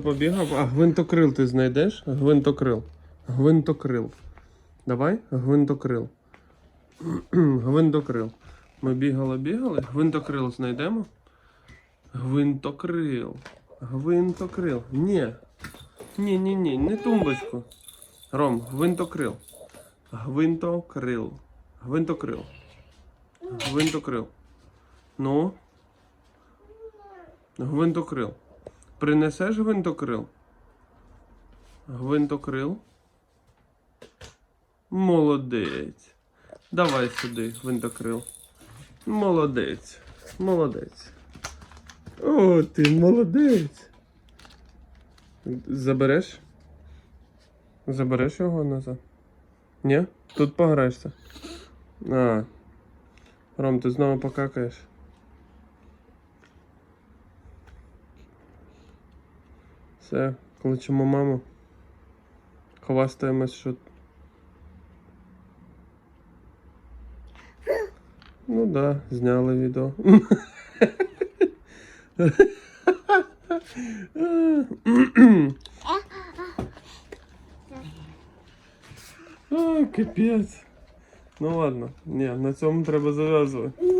Побігав, а гвинтокрил ти знайдеш? Гвинтокрил. Гвинтокрил. Давай, гвинтокрил. Гвинтокрил. Ми бігали, бігали. Гвинтокрил знайдемо. Гвинтокрил. Гвинтокрил. Ні. Ні, ні, ні, не тумбочку. Ром, гвинтокрил. Гвинтокрил. Гвинтокрил. Гвинтокрил. Ну. Гвинтокрил. Принесеш гвинтокрил? Гвинтокрил. Молодець. Давай сюди, гвинтокрил. Молодець. Молодець. О, ти молодець. Забереш? Забереш його назад? Ні? Тут пограєшся. А. Ром, ти знову покакаєш. Все, кличемо маму. Хвастаємось, що. Ну да, зняли відео. А, капець. Ну ладно, ні, на цьому треба зав'язувати.